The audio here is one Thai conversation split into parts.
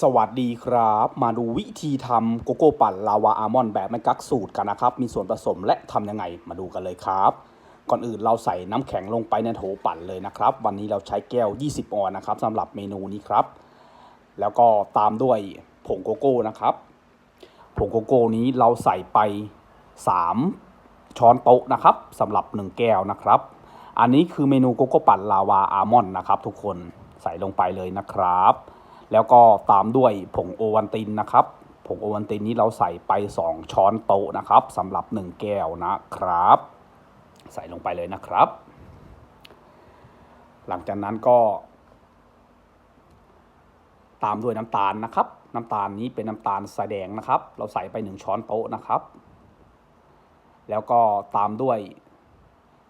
สวัสดีครับ มาดูวิธีทำโกโก้ปั่นลาวาอาร์มอนด์แบบไม่กักสูตรกันนะครับ มีส่วนผสมและทำยังไงมาดูกันเลยครับ ก่อนอื่นเราใส่น้ำแข็งลงไปในโถปั่นเลยนะครับ วันนี้เราใช้แก้ว 20 ออนนะครับสำหรับเมนูนี้ครับ แล้วก็ตามด้วยผงโกโก้นะครับ ผงโกโก้นี้เราใส่ไป 3 ช้อนโต๊ะนะครับสำหรับ 1 แก้วนะครับ อันนี้คือเมนูโกโก้ปั่นลาวาอาร์มอนด์นะครับ ทุกคนใส่ลงไปเลยนะครับ แล้วก็ตามด้วยผงโอวันตินนะครับ ผงโอวันตินนี้เราใส่ไป 2 ช้อนโต๊ะนะครับสำหรับ 1 แก้วนะครับ ใส่ลงไปเลยนะครับ หลังจากนั้นก็ ตามด้วยน้ำตาลนะครับ น้ำตาลนี้เป็นน้ำตาลสายแดงนะครับ เราใส่ไป 1 ช้อนโต๊ะนะครับ แล้วก็ตามด้วย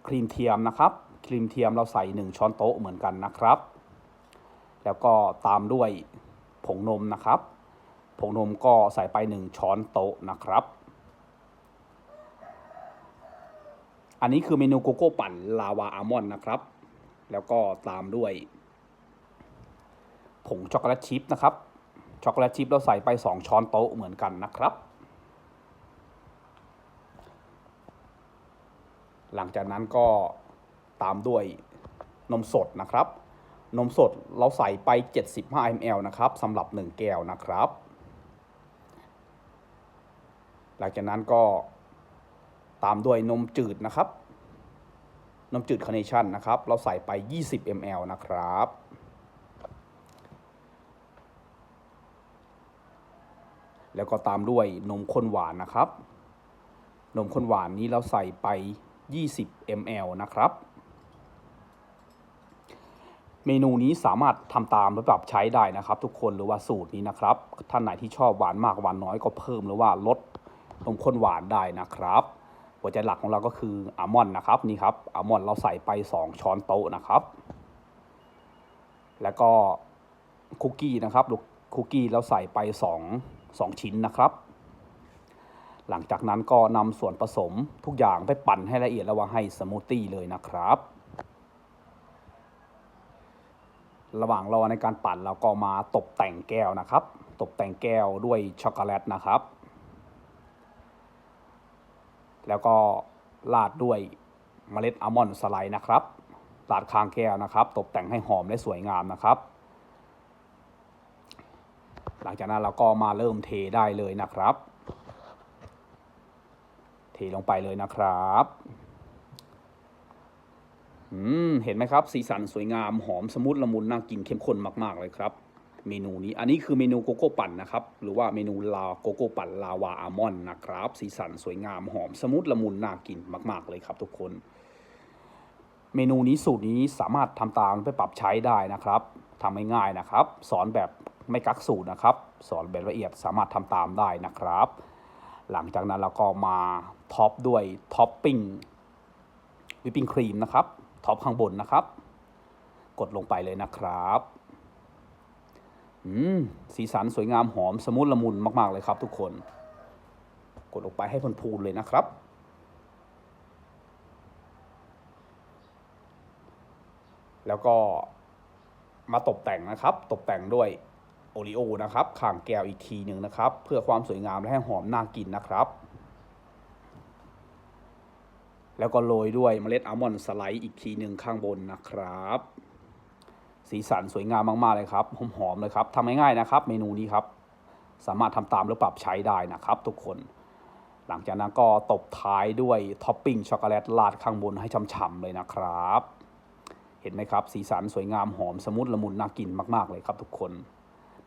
ครีมเทียมนะครับ ครีมเทียมเราใส่ 1 ช้อนโต๊ะเหมือนกันนะครับ แล้วก็ตามด้วยผงนมนะครับ ผงนมก็ใส่ไป 1 ช้อนโต๊ะนะครับ อันนี้คือเมนูโกโก้ปั่นลาวาอาร์มอนด์นะครับ แล้วก็ตามด้วย ผงช็อกโกแลตชิพนะครับ ช็อกโกแลตชิพเราใส่ไป 2 ช้อนโต๊ะเหมือนกันนะครับ หลังจากนั้นก็ตามด้วยนมสดนะครับ นมสดเราใส่ไป 75 ml นะครับสำหรับ 1 แก้วนะครับ หลังจากนั้นก็ตามด้วยนมจืดนะครับ นมจืดคาร์เนชั่นนะครับ เราใส่ไป 20 ml นะครับ แล้วก็ตามด้วยนมข้นหวานนะครับ นมข้นหวานนี้เราใส่ไป 20 ml นะครับ เมนูนี้สามารถทำตามหรือปรับใช้ได้นะครับ ทุกคนหรือว่าสูตรนี้นะครับ ท่านไหนที่ชอบหวานมากหวานน้อยก็เพิ่มหรือว่าลดนมข้นหวานได้นะครับหัวใจหลักของเราก็คืออัลมอนด์นะครับนี่ครับอัลมอนด์เราใส่ไป 2 ช้อนโต๊ะนะครับ แล้วก็คุกกี้นะครับคุกกี้เราใส่ไป 2 2 ชิ้นนะครับ หลังจากนั้นก็นำส่วนผสมทุกอย่างไปปั่นให้ละเอียดแล้วว่าให้สมูทตี้เลยนะครับ ระหว่างรอในการปั่นเราก็มาตกแต่งแก้วนะครับ ตกแต่งแก้วด้วยช็อกโกแลตนะครับ แล้วก็ราดด้วยเมล็ดอัลมอนด์สไลด์นะครับราดคางแก้วนะครับ ตกแต่งให้หอมและสวยงามนะครับ หลังจากนั้นเราก็มาเริ่มเทได้เลยนะครับ เทลงไปเลยนะครับ อืมเห็นไหมครับ สีสันสวยงามหอมสมุทรละมุนน่ากินเข้มข้นมาก ๆ เลยครับ เมนูนี้อันนี้คือเมนูโกโก้ปั่นนะครับ หรือว่าเมนูลาโกโก้ปั่นลาวาอาร์มอนด์นะครับ สีสันสวยงามหอมสมุทรละมุนน่ากินมาก ๆ เลยครับ ทุกคน เมนูนี้สูตรนี้สามารถทำตามไปปรับใช้ได้นะครับทำง่ายๆนะครับ สอนแบบไม่กักสูตรนะครับ สอนแบบละเอียดสามารถทำตามได้นะครับ หลังจากนั้นเราก็มาท็อปด้วยท็อปปิ้งวิปปิ้งครีมนะครับ ท็อปข้างบนนะครับ กดลงไปเลยนะครับอืมสีสันสวยงามหอมสมุนละมุนมาก ๆ เลยครับทุกคน กดลงไปให้พนพูนเลยนะครับ แล้วก็มาตกแต่งนะครับ ตกแต่งด้วยโอริโอนะครับข้างแก้วอีกทีหนึ่งนะครับ เพื่อความสวยงามและให้หอมน่ากินนะครับ แล้วก็โรยด้วยเมล็ดอัลมอนด์สไลด์อีกทีหนึ่งข้างบนนะครับ สีสันสวยงามมากๆเลยครับหอมๆเลยครับทำง่ายๆนะครับ เมนูนี้ครับ สามารถทำตามหรือปรับใช้ได้นะครับ ทุกคน หลังจากนั้นก็ตบท้ายด้วยท็อปปิ้งช็อกโกแลตราดข้างบนให้ฉ่ำๆเลยนะครับ เห็นไหมครับ สีสันสวยงามหอมสมุทรละมุนน่ากินมากๆเลยครับ ทุกคน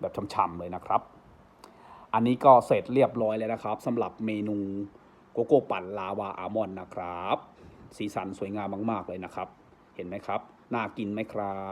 แบบฉ่ำๆเลยนะครับ อันนี้ก็เสร็จเรียบร้อยแล้วนะครับสำหรับเมนู โกโก้ปั่นลาวาอาร์มอนด์นะครับ สีสันสวยงามมาก ๆ เลยนะครับ เห็นไหมครับ น่ากินไหมครับ